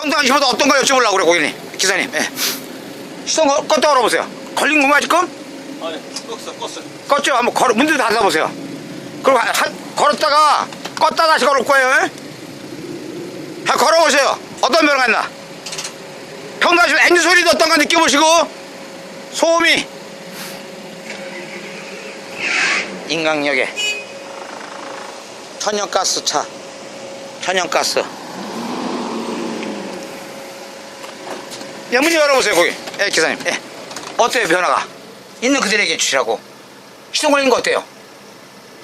평상시보다 어떤 걸 여쭤보려고 그래 고객님 기사님. 예. 시동 거- 껐다 걸어보세요. 걸린 건가 지금? 아니 껐어 껐어 껐죠? 한번 걸어 문도 닫아보세요. 그리고 한, 한- 걸었다가 껐다 다시 걸을 거예요 예? 다 걸어보세요. 어떤 변화가 있나? 평상시 엔진 소리도 어떤가 느껴보시고? 소음이. 인강역에. 천연가스 차. 천연가스 예, 문 열어보세요 거기 예 기사님 예. 어때요 변화가 있는 그대로 얘기해 주시라고 시동 걸린 거 어때요?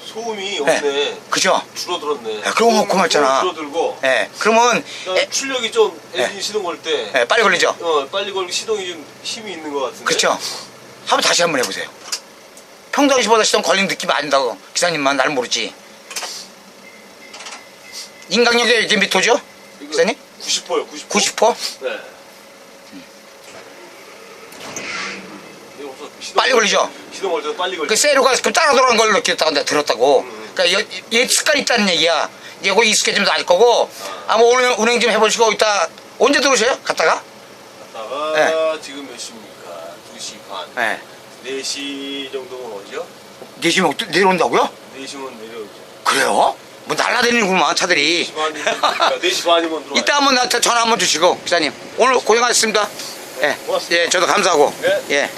소음이 없네 그죠? 줄어들었네 야, 그런 거 소음- 고맙잖아. 줄어들고 예 그러면 그다음에 예, 출력이 좀 엔진 예. 시동 걸 때 예, 빨리 걸리죠? 어, 빨리 걸고 시동이 좀 힘이 있는 것 같은데 그렇죠? 한번 다시 한번 해보세요 평상시보다 시동 걸린 느낌 아닌다고 기사님만 나는 모르지 인강역에 이게 몇 호죠? 이거 기사님? 90%요 90% 90호? 네 이거 없어. 시동 빨리 걸- 걸리죠? 시동 걸때 빨리 걸리 그 세로가 그 따라 돌아간 걸로 느꼈다고 내가 들었다고. 그러니까 얘, 얘 습관이 있다는 얘기야. 이거 익숙해지면 알 거고. 아마 오늘 운행 좀 해보시고 이따 언제 들어오세요? 갔다가? 갔다가 지금 몇 시입니까? 2시 반. 네. 4시 정도면 오죠? 내시면 내려온다고요? 4시면 내려오죠. 그래요? 뭐 날라다니는구만 차들이. 4시 반이면 4시 반이면 들어와 이따 한번 나한테 전화 한번 주시고 기사님. 오늘 고생하셨습니다. 예, 고맙습니다. 예 저도 감사하고. 네. 예